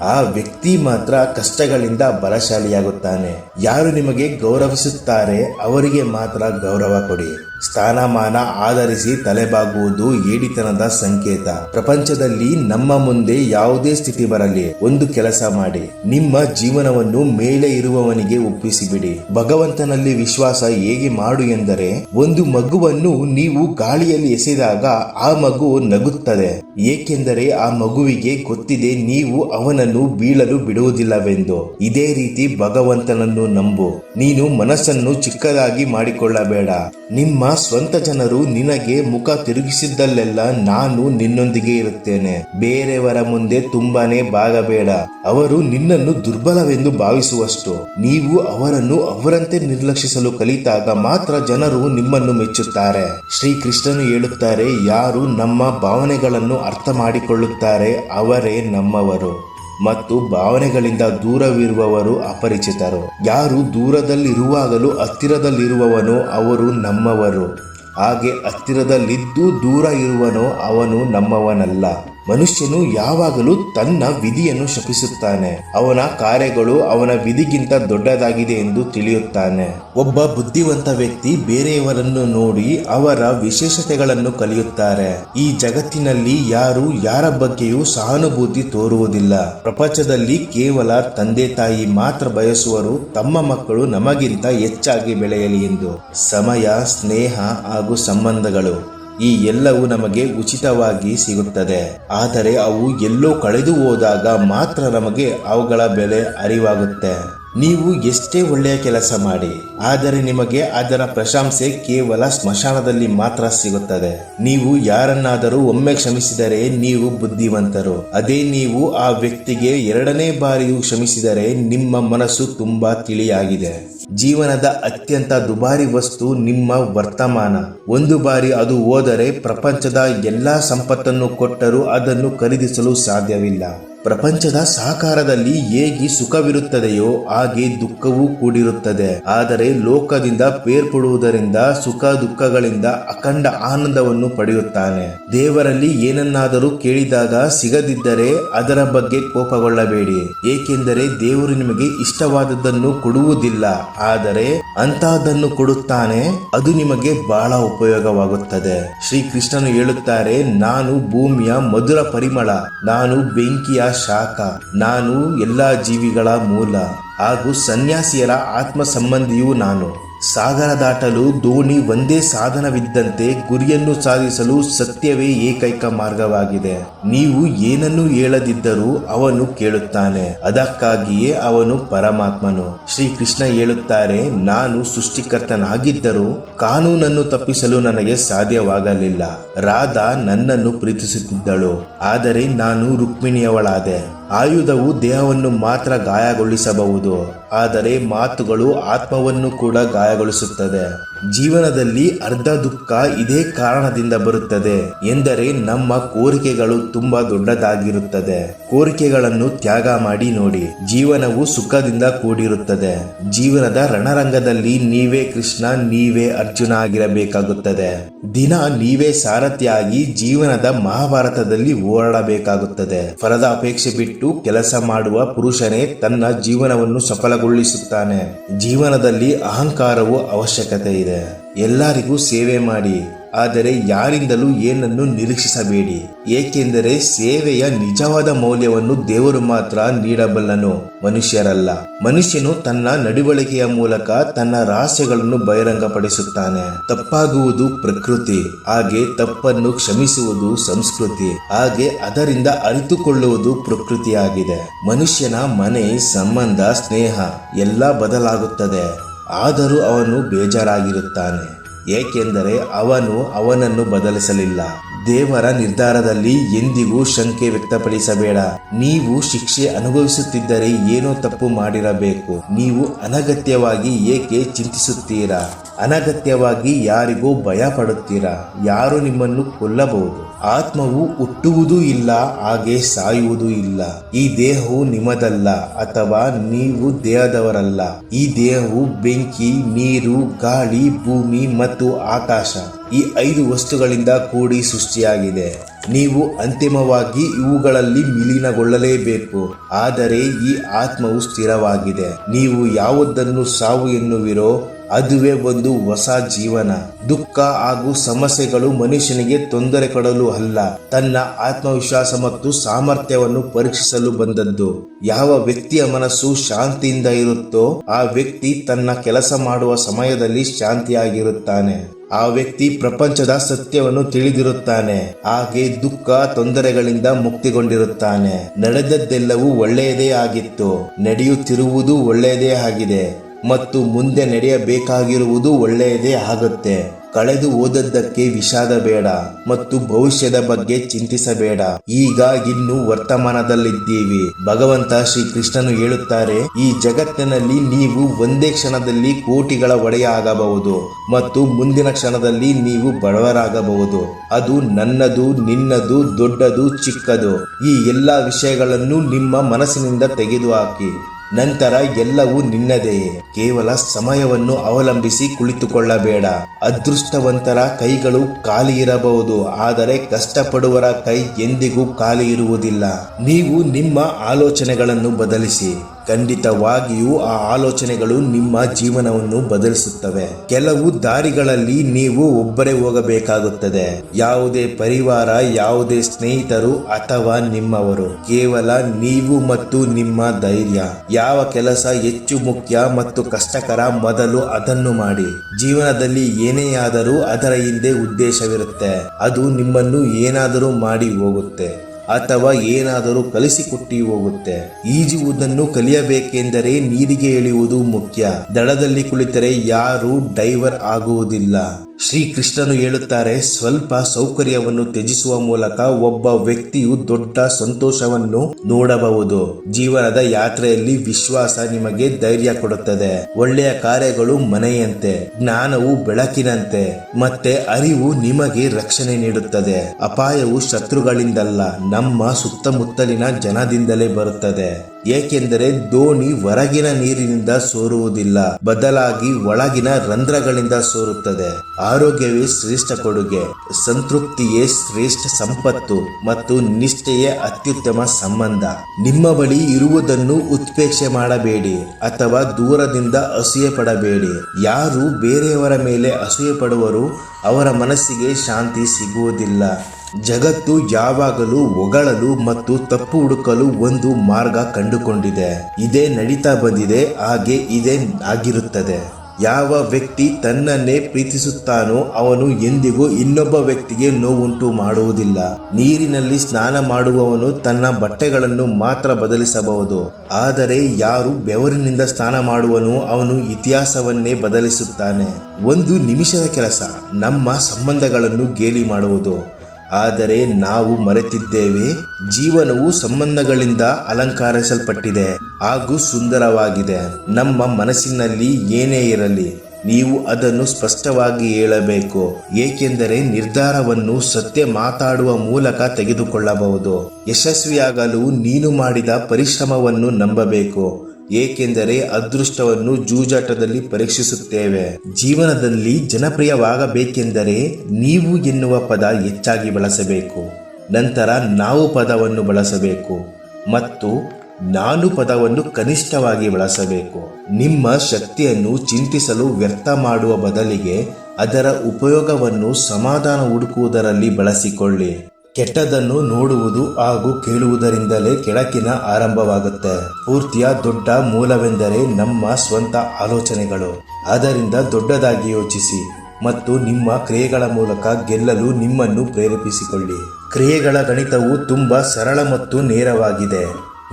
ಆ ವ್ಯಕ್ತಿ ಮಾತ್ರ ಕಷ್ಟಗಳಿಂದ ಬಲಶಾಲಿಯಾಗುತ್ತಾನೆ. ಯಾರು ನಿಮಗೆ ಗೌರವಿಸುತ್ತಾರೆ, ಅವರಿಗೆ ಮಾತ್ರ ಗೌರವ ಕೊಡಿ. ಸ್ಥಾನಮಾನ ಆಧರಿಸಿ ತಲೆಬಾಗುವುದು ಏಡಿತನದ ಸಂಕೇತ. ಪ್ರಪಂಚದಲ್ಲಿ ನಮ್ಮ ಮುಂದೆ ಯಾವುದೇ ಸ್ಥಿತಿ ಬರಲಿ, ಒಂದು ಕೆಲಸ ಮಾಡಿ. ನಿಮ್ಮ ಜೀವನವನ್ನು ಮೇಲೆ ಇರುವವನಿಗೆ ಒಪ್ಪಿಸಿಬಿಡಿ. ಭಗವಂತನಲ್ಲಿ ವಿಶ್ವಾಸ ಹೇಗೆ ಮಾಡು ಎಂದರೆ, ಒಂದು ಮಗುವನ್ನು ನೀವು ಗಾಳಿಯಲ್ಲಿ ಎಸೆದಾಗ ಆ ಮಗು ನಗುತ್ತದೆ. ಏಕೆಂದರೆ ಆ ಮಗುವಿಗೆ ಗೊತ್ತಿದೆ ನೀವು ಅವನನ್ನು ಬೀಳಲು ಬಿಡುವುದಿಲ್ಲವೆಂದು. ಇದೇ ರೀತಿ ಭಗವಂತನನ್ನು ನಂಬು. ನೀನು ಮನಸ್ಸನ್ನು ಚಿಕ್ಕದಾಗಿ ಮಾಡಿಕೊಳ್ಳಬೇಡ. ನಿಮ್ಮ ಸ್ವಂತ ಜನರು ನಿನಗೆ ಮುಖ ತಿರುಗಿಸಿದ್ದಲ್ಲೆಲ್ಲ ನಾನು ನಿನ್ನೊಂದಿಗೆ ಇರುತ್ತೇನೆ. ಬೇರೆಯವರ ಮುಂದೆ ತುಂಬಾನೇ ಬಾಗಬೇಡ. ಅವರು ನಿನ್ನನ್ನು ದುರ್ಬಲವೆಂದು ಭಾವಿಸುವಷ್ಟು. ನೀವು ಅವರನ್ನು ಅವರಂತೆ ನಿರ್ಲಕ್ಷಿಸಲು ಕಲಿತಾಗ ಮಾತ್ರ ಜನರು ನಿಮ್ಮನ್ನು ಮೆಚ್ಚುತ್ತಾರೆ. ಶ್ರೀ ಕೃಷ್ಣನು ಹೇಳುತ್ತಾರೆ, ಯಾರು ನಮ್ಮ ಭಾವನೆಗಳನ್ನು ಅರ್ಥ ಮಾಡಿಕೊಳ್ಳುತ್ತಾರೆ ಅವರೇ ನಮ್ಮವರು. ಮತ್ತು ಭಾವನೆಗಳಿಂದ ದೂರವಿರುವವರು ಅಪರಿಚಿತರು. ಯಾರು ದೂರದಲ್ಲಿರುವಾಗಲೂ ಹತ್ತಿರದಲ್ಲಿರುವವನು ಅವರು ನಮ್ಮವರು. ಹಾಗೆ ಹತ್ತಿರದಲ್ಲಿದ್ದು ದೂರ ಇರುವನೋ ಅವನು ನಮ್ಮವನಲ್ಲ. ಮನುಷ್ಯನು ಯಾವಾಗಲೂ ತನ್ನ ವಿಧಿಯನ್ನು ಶಪಿಸುತ್ತಾನೆ. ಅವನ ಕಾರ್ಯಗಳು ಅವನ ವಿಧಿಗಿಂತ ದೊಡ್ಡದಾಗಿದೆ ಎಂದು ತಿಳಿಯುತ್ತಾನೆ. ಒಬ್ಬ ಬುದ್ಧಿವಂತ ವ್ಯಕ್ತಿ ಬೇರೆಯವರನ್ನು ನೋಡಿ ಅವರ ವಿಶೇಷತೆಗಳನ್ನು ಕಲಿಯುತ್ತಾರೆ. ಈ ಜಗತ್ತಿನಲ್ಲಿ ಯಾರು ಯಾರ ಬಗ್ಗೆಯೂ ಸಹಾನುಭೂತಿ ತೋರುವುದಿಲ್ಲ. ಪ್ರಪಂಚದಲ್ಲಿ ಕೇವಲ ತಂದೆ ತಾಯಿ ಮಾತ್ರ ಬಯಸುವರು ತಮ್ಮ ಮಕ್ಕಳು ನಮಗಿಂತ ಹೆಚ್ಚಾಗಿ ಬೆಳೆಯಲಿ ಎಂದು. ಸಮಯ, ಸ್ನೇಹ ಹಾಗೂ ಸಂಬಂಧಗಳು. ಈ ಎಲ್ಲವೂ ನಮಗೆ ಉಚಿತವಾಗಿ ಸಿಗುತ್ತದೆ. ಆದರೆ ಅವು ಎಲ್ಲೋ ಕಳೆದು ಹೋದಾಗ ಮಾತ್ರ ನಮಗೆ ಅವುಗಳ ಬೆಲೆ ಅರಿವಾಗುತ್ತೆ. ನೀವು ಎಷ್ಟೇ ಒಳ್ಳೆಯ ಕೆಲಸ ಮಾಡಿ, ಆದರೆ ನಿಮಗೆ ಅದರ ಪ್ರಶಂಸೆ ಕೇವಲ ಸ್ಮಶಾನದಲ್ಲಿ ಮಾತ್ರ ಸಿಗುತ್ತದೆ. ನೀವು ಯಾರನ್ನಾದರೂ ಒಮ್ಮೆ ಕ್ಷಮಿಸಿದರೆ ನೀವು ಬುದ್ಧಿವಂತರು. ಅದೇ ನೀವು ಆ ವ್ಯಕ್ತಿಗೆ ಎರಡನೇ ಬಾರಿಯೂ ಕ್ಷಮಿಸಿದರೆ ನಿಮ್ಮ ಮನಸ್ಸು ತುಂಬಾ ತಿಳಿಯಾಗಿದೆ. ಜೀವನದ ಅತ್ಯಂತ ದುಬಾರಿ ವಸ್ತು ನಿಮ್ಮ ವರ್ತಮಾನ. ಒಂದು ಬಾರಿ ಅದು ಹೋದರೆ ಪ್ರಪಂಚದ ಎಲ್ಲಾ ಸಂಪತ್ತನ್ನು ಕೊಟ್ಟರೂ ಅದನ್ನು ಖರೀದಿಸಲು ಸಾಧ್ಯವಿಲ್ಲ. ಪ್ರಪಂಚದ ಸಾಕಾರದಲ್ಲಿ ಹೇಗೆ ಸುಖವಿರುತ್ತದೆಯೋ ಹಾಗೆ ದುಃಖವೂ ಕೂಡಿರುತ್ತದೆ. ಆದರೆ ಲೋಕದಿಂದ ಬೇರ್ಪಡುವುದರಿಂದ, ಸುಖ ದುಃಖಗಳಿಂದ ಅಖಂಡ ಆನಂದವನ್ನು ಪಡೆಯುತ್ತಾನೆ. ದೇವರಲ್ಲಿ ಏನನ್ನಾದರೂ ಕೇಳಿದಾಗ ಸಿಗದಿದ್ದರೆ ಅದರ ಬಗ್ಗೆ ಕೋಪಗೊಳ್ಳಬೇಡಿ. ಏಕೆಂದರೆ ದೇವರು ನಿಮಗೆ ಇಷ್ಟವಾದದ್ದನ್ನು ಕೊಡುವುದಿಲ್ಲ. ಆದರೆ ಅಂತಹದನ್ನು ಕೊಡುತ್ತಾನೆ, ಅದು ನಿಮಗೆ ಬಹಳ ಉಪಯೋಗವಾಗುತ್ತದೆ. ಶ್ರೀ ಕೃಷ್ಣನು ಹೇಳುತ್ತಾರೆ, ನಾನು ಭೂಮಿಯ ಮಧುರ ಪರಿಮಳ, ನಾನು ಬೆಂಕಿಯ ಶಾಖ. ನಾನು ಎಲ್ಲಾ ಜೀವಿಗಳ ಮೂಲ. ಹಾಗೂ ಸನ್ಯಾಸಿಯರ ಆತ್ಮ ಸಂಬಂಧಿಯೂ ನಾನು. ಸಾಗರ ದಾಟಲು ದೋಣಿ ಒಂದೇ ಸಾಧನವಿದ್ದಂತೆ ಗುರಿಯನ್ನು ಸಾಧಿಸಲು ಸತ್ಯವೇ ಏಕೈಕ ಮಾರ್ಗವಾಗಿದೆ. ನೀವು ಏನನ್ನು ಹೇಳದಿದ್ದರೂ ಅವನು ಕೇಳುತ್ತಾನೆ. ಅದಕ್ಕಾಗಿಯೇ ಅವನು ಪರಮಾತ್ಮನು. ಶ್ರೀ ಕೃಷ್ಣ ಹೇಳುತ್ತಾರೆ, ನಾನು ಸೃಷ್ಟಿಕರ್ತನಾಗಿದ್ದರೂ ಕಾನೂನನ್ನು ತಪ್ಪಿಸಲು ನನಗೆ ಸಾಧ್ಯವಾಗಲಿಲ್ಲ. ರಾಧಾ ನನ್ನನ್ನು ಪ್ರೀತಿಸುತ್ತಿದ್ದಳು. ಆದರೆ ನಾನು ರುಕ್ಮಿಣಿಯವಳಾದೆ. ಆಯುಧವು ದೇಹವನ್ನು ಮಾತ್ರ ಗಾಯಗೊಳಿಸಬಹುದು, ಆದರೆ ಮಾತುಗಳು ಆತ್ಮವನ್ನು ಕೂಡ ಗಾಯಗೊಳಿಸುತ್ತದೆ. ಜೀವನದಲ್ಲಿ ಅರ್ಧ ದುಃಖ ಇದೇ ಕಾರಣದಿಂದ ಬರುತ್ತದೆ, ಎಂದರೆ ನಮ್ಮ ಕೋರಿಕೆಗಳು ತುಂಬಾ ದೊಡ್ಡದಾಗಿರುತ್ತದೆ. ಕೋರಿಕೆಗಳನ್ನು ತ್ಯಾಗ ಮಾಡಿ ನೋಡಿ, ಜೀವನವು ಸುಖದಿಂದ ಕೂಡಿರುತ್ತದೆ. ಜೀವನದ ರಣರಂಗದಲ್ಲಿ ನೀವೇ ಕೃಷ್ಣ, ನೀವೇ ಅರ್ಜುನ ಆಗಿರಬೇಕಾಗುತ್ತದೆ. ದಿನ ನೀವೇ ಸಾರಥಿಯಾಗಿ ಜೀವನದ ಮಹಾಭಾರತದಲ್ಲಿ ಓಡಾಡಬೇಕಾಗುತ್ತದೆ. ಫಲದ ಅಪೇಕ್ಷೆ ಬಿಟ್ಟು ಕೆಲಸ ಮಾಡುವ ಪುರುಷನೇ ತನ್ನ ಜೀವನವನ್ನು ಸಫಲಗೊಳಿಸುತ್ತಾನೆ. ಜೀವನದಲ್ಲಿ ಅಹಂಕಾರವು ಅವಶ್ಯಕತೆ ಇದೆ ಎಲ್ಲರಿಗೂ ಸೇವೆ ಮಾಡಿ. ಆದರೆ ಯಾರಿಂದಲೂ ಏನನ್ನು ನಿರೀಕ್ಷಿಸಬೇಡಿ. ಏಕೆಂದರೆ ಸೇವೆಯ ನಿಜವಾದ ಮೌಲ್ಯವನ್ನು ದೇವರು ಮಾತ್ರ ನೀಡಬಲ್ಲನು, ಮನುಷ್ಯರಲ್ಲ. ಮನುಷ್ಯನು ತನ್ನ ನಡವಳಿಕೆಯ ಮೂಲಕ ತನ್ನ ರಹಸ್ಯಗಳನ್ನು ಬಹಿರಂಗಪಡಿಸುತ್ತಾನೆ. ತಪ್ಪಾಗುವುದು ಪ್ರಕೃತಿ, ಹಾಗೆ ತಪ್ಪನ್ನು ಕ್ಷಮಿಸುವುದು ಸಂಸ್ಕೃತಿ, ಹಾಗೆ ಅದರಿಂದ ಅರಿತುಕೊಳ್ಳುವುದು ಪ್ರಕೃತಿಯಾಗಿದೆ. ಮನುಷ್ಯನ ಮನೆ, ಸಂಬಂಧ, ಸ್ನೇಹ ಎಲ್ಲ ಬದಲಾಗುತ್ತದೆ. ಆದರೂ ಅವನು ಬೇಜಾರಾಗಿರುತ್ತಾನೆ. ಏಕೆಂದರೆ ಅವನು ಅವನನ್ನು ಬದಲಿಸಲಿಲ್ಲ. ದೇವರ ನಿರ್ಧಾರದಲ್ಲಿ ಎಂದಿಗೂ ಶಂಕೆ ವ್ಯಕ್ತಪಡಿಸಬೇಡ. ನೀವು ಶಿಕ್ಷೆ ಅನುಭವಿಸುತ್ತಿದ್ದರೆ ಏನೋ ತಪ್ಪು ಮಾಡಿರಬೇಕು. ನೀವು ಅನಗತ್ಯವಾಗಿ ಏಕೆ ಚಿಂತಿಸುತ್ತೀರಾ? ಅನಗತ್ಯವಾಗಿ ಯಾರಿಗೂ ಭಯ ಪಡುತ್ತೀರಾ ಯಾರು ನಿಮ್ಮನ್ನು ಕೊಲ್ಲಬಹುದು? ಆತ್ಮವು ಹುಟ್ಟುವುದೂ ಇಲ್ಲ, ಹಾಗೆ ಸಾಯುವುದೂ ಇಲ್ಲ. ಈ ದೇಹವು ನಿಮ್ಮದಲ್ಲ, ಅಥವಾ ನೀವು ದೇಹದವರಲ್ಲ. ಈ ದೇಹವು ಬೆಂಕಿ, ನೀರು, ಗಾಳಿ, ಭೂಮಿ ಮತ್ತು ಆಕಾಶ. ಈ ಐದು ವಸ್ತುಗಳಿಂದ ಕೂಡಿ ಸೃಷ್ಟಿಯಾಗಿದೆ. ನೀವು ಅಂತಿಮವಾಗಿ ಇವುಗಳಲ್ಲಿ ವಿಲೀನಗೊಳ್ಳಲೇಬೇಕು. ಆದರೆ ಈ ಆತ್ಮವು ಸ್ಥಿರವಾಗಿದೆ. ನೀವು ಯಾವುದನ್ನು ಸಾವು ಎನ್ನುವಿರೋ ಅದುವೇ ಒಂದು ಹೊಸ ಜೀವನ. ದುಃಖ ಹಾಗೂ ಸಮಸ್ಯೆಗಳು ಮನುಷ್ಯನಿಗೆ ತೊಂದರೆ ಕೊಡಲು ಅಲ್ಲ. ತನ್ನ ಆತ್ಮವಿಶ್ವಾಸ ಮತ್ತು ಸಾಮರ್ಥ್ಯವನ್ನು ಪರೀಕ್ಷಿಸಲು ಬಂದದ್ದು. ಯಾವ ವ್ಯಕ್ತಿಯ ಮನಸ್ಸು ಶಾಂತಿಯಿಂದ ಇರುತ್ತೋ, ಆ ವ್ಯಕ್ತಿ ತನ್ನ ಕೆಲಸ ಮಾಡುವ ಸಮಯದಲ್ಲಿ ಶಾಂತಿಯಾಗಿರುತ್ತಾನೆ. ಆ ವ್ಯಕ್ತಿ ಪ್ರಪಂಚದ ಸತ್ಯವನ್ನು ತಿಳಿದಿರುತ್ತಾನೆ. ಹಾಗೆ ದುಃಖ ತೊಂದರೆಗಳಿಂದ ಮುಕ್ತಿಗೊಂಡಿರುತ್ತಾನೆ. ನಡೆದದ್ದೆಲ್ಲವೂ ಒಳ್ಳೆಯದೇ ಆಗಿತ್ತು. ನಡೆಯುತ್ತಿರುವುದು ಒಳ್ಳೆಯದೇ ಆಗಿದೆ. ಮತ್ತು ಮುಂದೆ ನಡೆಯಬೇಕಾಗಿರುವುದು ಒಳ್ಳೆಯದೇ ಆಗುತ್ತೆ. ಕಳೆದು ಹೋದದ್ದಕ್ಕೆ ವಿಷಾದ ಬೇಡ ಮತ್ತು ಭವಿಷ್ಯದ ಬಗ್ಗೆ ಚಿಂತಿಸಬೇಡ. ಈಗ ಇನ್ನು ವರ್ತಮಾನದಲ್ಲಿದ್ದೀವಿ. ಭಗವಂತ ಶ್ರೀ ಕೃಷ್ಣನು ಹೇಳುತ್ತಾರೆ, ಈ ಜಗತ್ತಿನಲ್ಲಿ ನೀವು ಒಂದೇ ಕ್ಷಣದಲ್ಲಿ ಕೋಟಿಗಳ ಒಡೆಯ ಆಗಬಹುದು ಮತ್ತು ಮುಂದಿನ ಕ್ಷಣದಲ್ಲಿ ನೀವು ಬಡವರಾಗಬಹುದು. ಅದು ನನ್ನದು, ನಿನ್ನದು, ದೊಡ್ಡದು, ಚಿಕ್ಕದು. ಈ ಎಲ್ಲ ವಿಷಯಗಳನ್ನು ನಿಮ್ಮ ಮನಸ್ಸಿನಿಂದ ತೆಗೆದುಹಾಕಿ. ನಂತರ ಎಲ್ಲವೂ ನಿನ್ನದೇ. ಕೇವಲ ಸಮಯವನ್ನು ಅವಲಂಬಿಸಿ ಕುಳಿತುಕೊಳ್ಳಬೇಡ. ಅದೃಷ್ಟವಂತರ ಕೈಗಳು ಖಾಲಿ ಇರಬಹುದು, ಆದರೆ ಕಷ್ಟಪಡುವರ ಕೈ ಎಂದಿಗೂ ಖಾಲಿ ಇರುವುದಿಲ್ಲ. ನೀವು ನಿಮ್ಮ ಆಲೋಚನೆಗಳನ್ನು ಬದಲಿಸಿ. ಖಂಡಿತವಾಗಿಯೂ ಆ ಆಲೋಚನೆಗಳು ನಿಮ್ಮ ಜೀವನವನ್ನು ಬದಲಿಸುತ್ತವೆ. ಕೆಲವು ದಾರಿಗಳಲ್ಲಿ ನೀವು ಒಬ್ಬರೇ ಹೋಗಬೇಕಾಗುತ್ತದೆ. ಯಾವುದೇ ಪರಿವಾರ, ಯಾವುದೇ ಸ್ನೇಹಿತರು ಅಥವಾ ನಿಮ್ಮವರು. ಕೇವಲ ನೀವು ಮತ್ತು ನಿಮ್ಮ ಧೈರ್ಯ. ಯಾವ ಕೆಲಸ ಹೆಚ್ಚು ಮುಖ್ಯ ಮತ್ತು ಕಷ್ಟಕರ ಮೊದಲು ಅದನ್ನು ಮಾಡಿ. ಜೀವನದಲ್ಲಿ ಏನೇ ಆದರೂ ಅದರ ಹಿಂದೆ ಉದ್ದೇಶವಿರುತ್ತೆ. ಅದು ನಿಮ್ಮನ್ನು ಏನಾದರೂ ಮಾಡಿ ಹೋಗುತ್ತೆ. ಅಥವಾ ಏನಾದರೂ ಕಲಿಸಿಕೊಟ್ಟಿ ಹೋಗುತ್ತೆ ಈಜುವುದನ್ನು ಕಲಿಯಬೇಕೆಂದರೆ ನೀರಿಗೆ ಇಳಿಯುವುದು ಮುಖ್ಯ. ದಡದಲ್ಲಿ ಕುಳಿತರೆ ಯಾರು ಡೈವರ್ ಆಗುವುದಿಲ್ಲ. ಶ್ರೀಕೃಷ್ಣನು ಹೇಳುತ್ತಾರೆ, ಸ್ವಲ್ಪ ಸೌಕರ್ಯವನ್ನು ತ್ಯಜಿಸುವ ಮೂಲಕ ಒಬ್ಬ ವ್ಯಕ್ತಿಯು ದೊಡ್ಡ ಸಂತೋಷವನ್ನು ನೋಡಬಹುದು. ಜೀವನದ ಯಾತ್ರೆಯಲ್ಲಿ ವಿಶ್ವಾಸ ನಿಮಗೆ ಧೈರ್ಯ ಕೊಡುತ್ತದೆ. ಒಳ್ಳೆಯ ಕಾರ್ಯಗಳು ಮನೆಯಂತೆ, ಜ್ಞಾನವು ಬೆಳಕಿನಂತೆ, ಮತ್ತೆ ಅರಿವು ನಿಮಗೆ ರಕ್ಷಣೆ ನೀಡುತ್ತದೆ. ಅಪಾಯವು ಶತ್ರುಗಳಿಂದಲ್ಲ, ನಮ್ಮ ಸುತ್ತಮುತ್ತಲಿನ ಜನದಿಂದಲೇ ಬರುತ್ತದೆ. ಏಕೆಂದರೆ ದೋಣಿ ಹೊರಗಿನ ನೀರಿನಿಂದ ಸೋರುವುದಿಲ್ಲ, ಬದಲಾಗಿ ಒಳಗಿನ ರಂಧ್ರಗಳಿಂದ ಸೋರುತ್ತದೆ. ಆರೋಗ್ಯವೇ ಶ್ರೇಷ್ಠ ಕೊಡುಗೆ, ಸಂತೃಪ್ತಿಯೇ ಶ್ರೇಷ್ಠ ಸಂಪತ್ತು ಮತ್ತು ನಿಷ್ಠೆಯೇ ಅತ್ಯುತ್ತಮ ಸಂಬಂಧ. ನಿಮ್ಮ ಬಳಿ ಇರುವುದನ್ನು ಉತ್ಪೇಕ್ಷೆ ಮಾಡಬೇಡಿ ಅಥವಾ ದೂರದಿಂದ ಅಸೂಯೆ ಪಡಬೇಡಿ ಯಾರು ಬೇರೆಯವರ ಮೇಲೆ ಅಸೂಯೆ ಪಡುವರು ಅವರ ಮನಸ್ಸಿಗೆ ಶಾಂತಿ ಸಿಗುವುದಿಲ್ಲ. ಜಗತ್ತು ಯಾವಾಗಲೂ ಒಗಳಲು ಮತ್ತು ತಪ್ಪು ಹುಡುಕಲು ಒಂದು ಮಾರ್ಗ ಕಂಡುಕೊಂಡಿದೆ. ಇದೇ ನಡೀತಾ ಬಂದಿದೆ, ಹಾಗೆ ಇದೇ ಆಗಿರುತ್ತದೆ. ಯಾವ ವ್ಯಕ್ತಿ ತನ್ನನ್ನೇ ಪ್ರೀತಿಸುತ್ತಾನೋ ಅವನು ಎಂದಿಗೂ ಇನ್ನೊಬ್ಬ ವ್ಯಕ್ತಿಗೆ ನೋವುಂಟು ಮಾಡುವುದಿಲ್ಲ. ನೀರಿನಲ್ಲಿ ಸ್ನಾನ ಮಾಡುವವನು ತನ್ನ ಬಟ್ಟೆಗಳನ್ನು ಮಾತ್ರ ಬದಲಿಸಬಹುದು. ಆದರೆ ಯಾರು ಬೆವರಿನಿಂದ ಸ್ನಾನ ಮಾಡುವನು ಅವನು ಇತಿಹಾಸವನ್ನೇ ಬದಲಿಸುತ್ತಾನೆ. ಒಂದು ನಿಮಿಷದ ಕೆಲಸ, ನಮ್ಮ ಸಂಬಂಧಗಳನ್ನು ಗೇಲಿ ಮಾಡುವುದು. ಆದರೆ ನಾವು ಮರೆತಿದ್ದೇವೆ. ಜೀವನವು ಸಂಬಂಧಗಳಿಂದ ಅಲಂಕರಿಸಲ್ಪಟ್ಟಿದೆ ಹಾಗೂ ಸುಂದರವಾಗಿದೆ. ನಮ್ಮ ಮನಸ್ಸಿನಲ್ಲಿ ಏನೇ ಇರಲಿ, ನೀವು ಅದನ್ನು ಸ್ಪಷ್ಟವಾಗಿ ಹೇಳಬೇಕು, ಏಕೆಂದರೆ ನಿರ್ಧಾರವನ್ನು ಸತ್ಯ ಮಾತಾಡುವ ಮೂಲಕ ತೆಗೆದುಕೊಳ್ಳಬಹುದು. ಯಶಸ್ವಿಯಾಗಲು ನೀನು ಮಾಡಿದ ಪರಿಶ್ರಮವನ್ನು ನಂಬಬೇಕು. ಏಕೆಂದರೆ ಅದೃಷ್ಟವನ್ನು ಜೂಜಾಟದಲ್ಲಿ ಪರೀಕ್ಷಿಸುತ್ತೇವೆ. ಜೀವನದಲ್ಲಿ ಜನಪ್ರಿಯವಾಗಬೇಕೆಂದರೆ ನೀವು ಎನ್ನುವ ಪದ ಹೆಚ್ಚಾಗಿ ಬಳಸಬೇಕು. ನಂತರ ನಾವು ಪದವನ್ನು ಬಳಸಬೇಕು ಮತ್ತು ನಾನು ಪದವನ್ನು ಕನಿಷ್ಠವಾಗಿ ಬಳಸಬೇಕು. ನಿಮ್ಮ ಶಕ್ತಿಯನ್ನು ಚಿಂತಿಸಲು ವ್ಯರ್ಥ ಮಾಡುವ ಬದಲಿಗೆ ಅದರ ಉಪಯೋಗವನ್ನು ಸಮಾಧಾನ ಹುಡುಕುವುದರಲ್ಲಿ ಬಳಸಿಕೊಳ್ಳಿ. ಕೆಟ್ಟದನ್ನು ನೋಡುವುದು ಹಾಗೂ ಕೇಳುವುದರಿಂದಲೇ ಕೆಳಕಿನ ಆರಂಭವಾಗುತ್ತೆ. ಪೂರ್ತಿಯ ದೊಡ್ಡ ಮೂಲವೆಂದರೆ ನಮ್ಮ ಸ್ವಂತ ಆಲೋಚನೆಗಳು. ಅದರಿಂದ ದೊಡ್ಡದಾಗಿ ಯೋಚಿಸಿ ಮತ್ತು ನಿಮ್ಮ ಕ್ರಿಯೆಗಳ ಮೂಲಕ ಗೆಲ್ಲಲು ನಿಮ್ಮನ್ನು ಪ್ರೇರೇಪಿಸಿಕೊಳ್ಳಿ. ಕ್ರಿಯೆಗಳ ಗಣಿತವು ತುಂಬಾ ಸರಳ ಮತ್ತು ನೇರವಾಗಿದೆ.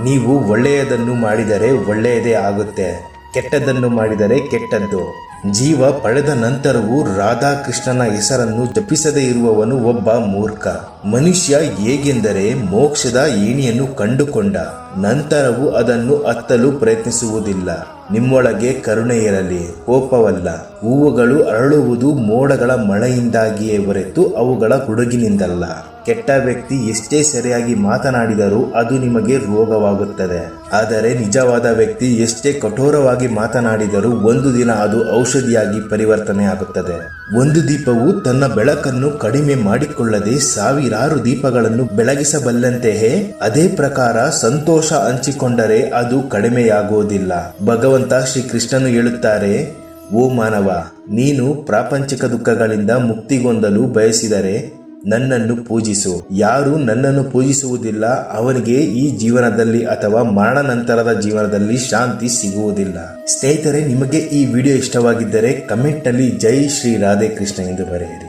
ನೀವು ಒಳ್ಳೆಯದನ್ನು ಮಾಡಿದರೆ ಒಳ್ಳೆಯದೇ ಆಗುತ್ತೆ. ಕೆಟ್ಟದ್ದನ್ನು ಮಾಡಿದರೆ ಕೆಟ್ಟದ್ದು. ಜೀವ ಪಡೆದ ನಂತರವೂ ರಾಧಾಕೃಷ್ಣನ ಹೆಸರನ್ನು ಜಪಿಸದೇ ಇರುವವನು ಒಬ್ಬ ಮೂರ್ಖ. ಮನುಷ್ಯ ಹೇಗೆಂದರೆ ಮೋಕ್ಷದ ಏಣಿಯನ್ನು ಕಂಡುಕೊಂಡ. ನಂತರವೂ ಅದನ್ನು ಹತ್ತಲು ಪ್ರಯತ್ನಿಸುವುದಿಲ್ಲ. ನಿಮ್ಮೊಳಗೆ ಕರುಣೆ ಇರಲಿ, ಕೋಪವಲ್ಲ. ಹೂವುಗಳು ಅರಳುವುದು ಮೋಡಗಳ ಮಳೆಯಿಂದಾಗಿಯೇ ಹೊರೆತು ಅವುಗಳ ಹುಡುಗಿನಿಂದಲ್ಲ ಕೆಟ್ಟ ವ್ಯಕ್ತಿ ಎಷ್ಟೇ ಸರಿಯಾಗಿ ಮಾತನಾಡಿದರೂ ಅದು ನಿಮಗೆ ರೋಗವಾಗುತ್ತದೆ. ಆದರೆ ನಿಜವಾದ ವ್ಯಕ್ತಿ ಎಷ್ಟೇ ಕಠೋರವಾಗಿ ಮಾತನಾಡಿದರೂ ಒಂದು ದಿನ ಅದು ಔಷಧಿಯಾಗಿ ಪರಿವರ್ತನೆ ಆಗುತ್ತದೆ. ಒಂದು ದೀಪವು ತನ್ನ ಬೆಳಕನ್ನು ಕಡಿಮೆ ಮಾಡಿಕೊಳ್ಳದೆ ಸಾವಿರಾರು ದೀಪಗಳನ್ನು ಬೆಳಗಿಸಬಲ್ಲಂತೆಯೇ, ಅದೇ ಪ್ರಕಾರ ಸಂತೋಷ ಹಂಚಿಕೊಂಡರೆ ಅದು ಕಡಿಮೆಯಾಗುವುದಿಲ್ಲ. ಭಗವಂತ ಶ್ರೀಕೃಷ್ಣನು ಹೇಳುತ್ತಾರೆ, ಓ ಮಾನವ, ನೀನು ಪ್ರಾಪಂಚಿಕ ದುಃಖಗಳಿಂದ ಮುಕ್ತಿಗೊಂದಲು ಬಯಸಿದರೆ ನನ್ನನ್ನು ಪೂಜಿಸು. ಯಾರು ನನ್ನನ್ನು ಪೂಜಿಸುವುದಿಲ್ಲ ಅವರಿಗೆ ಈ ಜೀವನದಲ್ಲಿ ಅಥವಾ ಮರಣ ನಂತರದ ಜೀವನದಲ್ಲಿ ಶಾಂತಿ ಸಿಗುವುದಿಲ್ಲ. ಸ್ನೇಹಿತರೆ, ನಿಮಗೆ ಈ ವಿಡಿಯೋ ಇಷ್ಟವಾಗಿದ್ದರೆ ಕಮೆಂಟ್ನಲ್ಲಿ ಜೈ ಶ್ರೀ ರಾಧೆ ಕೃಷ್ಣ ಎಂದು ಬರೆಯಿರಿ.